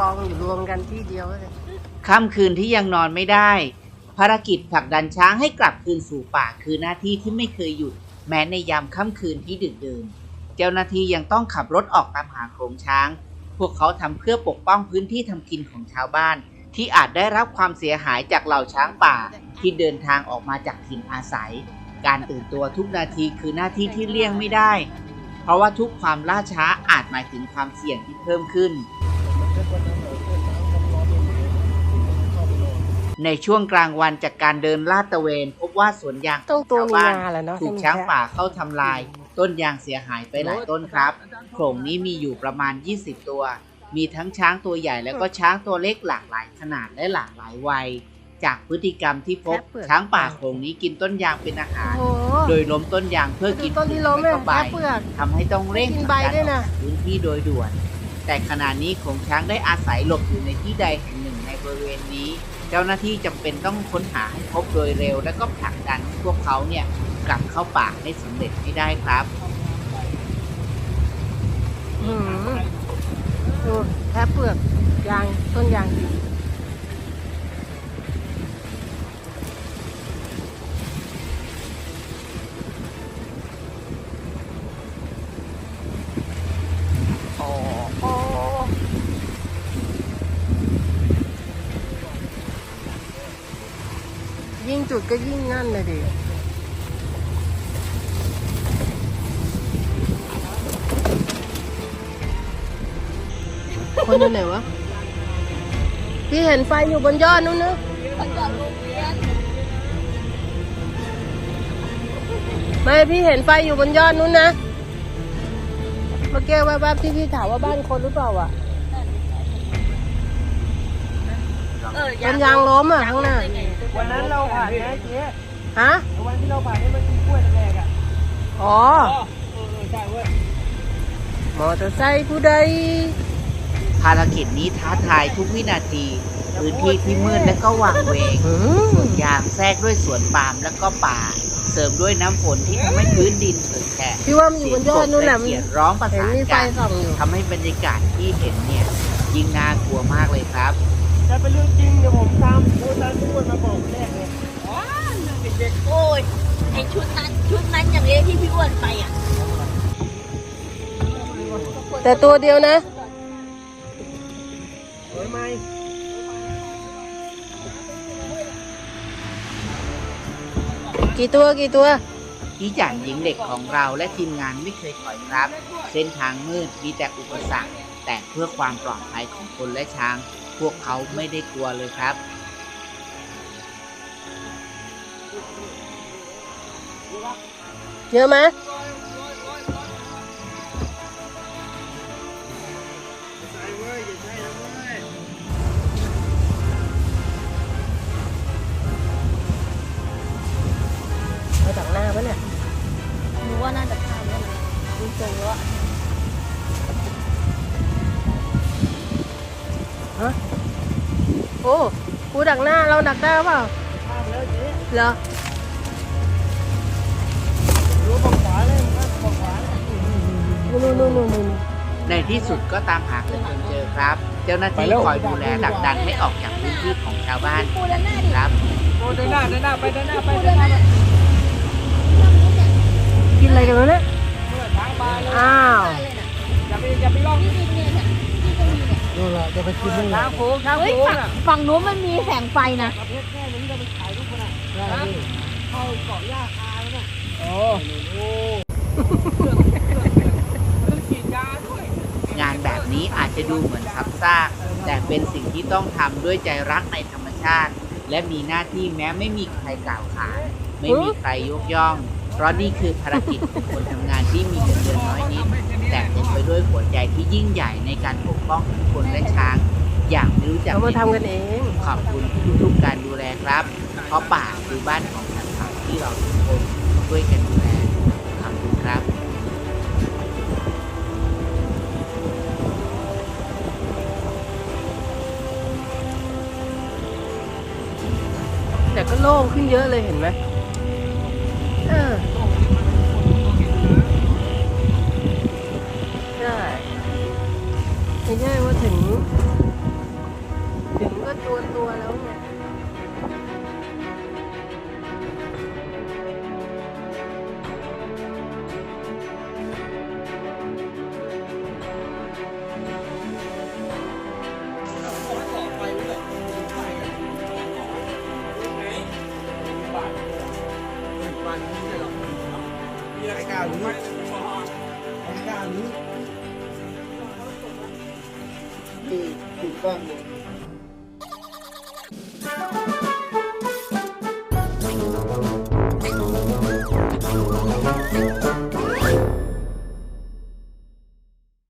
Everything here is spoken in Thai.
กองอยู่รวมกันที่เดียวเลยค่ำคืนที่ยังนอนไม่ได้ ภารกิจผลักดันช้างให้กลับคืนสู่ป่าคือหน้าที่ที่ไม่เคยหยุด แม้ในยามค่ำคืนที่ดึกดื่นเจ้าหน้าที่ยังต้องขับรถออกตามหาโขลงช้าง พวกเขาทำเพื่อปกป้องพื้นที่ทำกินของชาวบ้าน ที่อาจได้รับความเสียหายจากเหล่าช้างป่า ที่เดินทางออกมาจากถิ่นอาศัย การตื่นตัวทุกนาทีคือหน้าที่ที่เลี่ยงไม่ได้ เพราะว่าทุกความล่าช้าอาจหมายถึงความเสี่ยงที่เพิ่มขึ้น ในช่วงกลางวันจากการเดินลาดตระเวน พบว่าสวนยางต้องตัวชาวมีบ้านงาแหละเนาะถูกช้างป่าเข้าทำลาย ต้นยางเสียหายไปหลายต้นครับโขลงนี้มีอยู่ประมาณ 20 ตัว มีทั้งช้างตัวใหญ่และก็ช้างตัวเล็กหลากหลายขนาดและหลากหลายวัย จากพฤติกรรมที่พบช้างป่าโขลงนี้กินต้นยางเป็นอาหารโอ้โหโดยล้มต้นยางเพื่อดูกินต้นที่ล้มและเนี่ยก็ใบแค่เปลือกทำให้ต้องเร่งกินผใบลักดันด้วยอนะอกจากพื้นที่โดยด่วน แต่ขณะนี้ของช้างได้อาศัยหลบอยู่ในที่ใดแห่งหนึ่งในบริเวณนี้ เจ้าหน้าที่จำเป็นต้องค้นหาให้พบโดยเร็ว และก็ผลักดันพวกเขาเนี่ยกลับเข้าป่าให้สำเร็จให้ได้ครับอืมดูแค่เปลือกยางต้นยางดีโอ้โอ้ยิ่ง จุดก็ยิ่งนั่นเลยดิคนอยู่ไหนวะ พี่เห็นไฟอยู่บนยอดนู้นนะไม่พี่เห็นไฟอยู่บนยอดนู้นนะ เมื่อกี้แวบๆที่พี่ถามว่าบ้านคนหรือเปล่าอะเออเป็นยางล้มอะข้างหน้า วันนั้นเราผ่านนะเจ๊ฮะ วันที่เราผ่านนี่มันกินกล้วยแรกๆอะอ๋อเออเออใช่เว้ยมอเตอร์ไซค์ผู้ใด ภารกิจนี้ท้าทายทุกวินาที พื้นที่ที่มืดและก็ว่างเวงหืมสวนยางแทรกด้วยสวนปาล์มและก็ป่า เสริมด้วยน้ำฝนที่ทำให้พื้นดินเผยแฉะพี่ว่ามันอยู่บนยอดนู้นแหละเสียงกบและเขียดร้องประเห็นสานมีไฟกันส่องอยู่ ทำให้บรรยากาศที่เห็นเนี่ย ยิ่งน่ากลัวมากเลยครับจะเป็นเรื่องจริงเดี๋ยวผมตามโอ้ตามทุกคนมาบอกแรกเลย อ๋อเด็กๆโอ้ยไอชุดนั้นชุดนั้นอย่างเงี้ยที่พี่อ้วนไปอะ แต่ตัวเดียวนะเฮ้ยไม่กี่ตัวกี่ตัว ที่จานหญิงเด็กของเราและทีมงานไม่เคยถอยครับ เส้นทางมืดมีแต่อุปสรรค แต่เพื่อความปลอดภัยของคนและช้าง พวกเขาไม่ได้กลัวเลยครับ เยอะไหม โอ้กูดักหน้าเราดักได้เปล่าข้ามแล้วเจ๊เหรอรู้บอกขวาเลยครับบอกขวาเลยนู่นนู่นนู่นนู่นในที่สุดก็ตามหากันจนเจอครับ เจ้าหน้าที่คอยดูแลดักดันให้ออกจากพื้นที่ของชาวบ้านครับ โอ้เดินหน้าเดินหน้าไปเดินหน้าไปเดินหน้าไป ทางโค้งทางเฮ้ยโค้งฝั่งอะฝั่งนู้นมันมีแสงไฟนะ ประเภทแค่นี้จะไปขายทุกคนอะเข้าเกาะหญ้าคาแล้วเนี่ยโอ้โหต้องฉีดยาด้วย งานแบบนี้อาจจะดูเหมือนซับซ้าก แต่เป็นสิ่งที่ต้องทำด้วยใจรักในธรรมชาติ และมีหน้าที่แม้ไม่มีใครกล่าวขานไม่มีใครยกย่อง เพราะนี่คือภารกิจของคนทำงานที่มีเงินเดือนน้อยนิด แต่เต็มไปด้วยหัวใจที่ยิ่งใหญ่ในการปกป้องทุกคนและช้าง อย่างไม่รู้จักเรามาทำกันเอง ขอบคุณทุกๆการดูแลครับ เพราะป่าคือบ้านของสัตว์ป่าที่เราทุกคนช่วยกันดูแลขอบคุณครับแต่ก็โล่งขึ้นเยอะเลยเห็นไหมเออใช่ไม่ใช่ว่าถึง ก็ตัวตัวแล้วไงต่อไปเลยไปกันบาทหนึ่งวันไม่ใช่หรอกมีอะไรกล้าหรือไม่การือคือถูกต้อง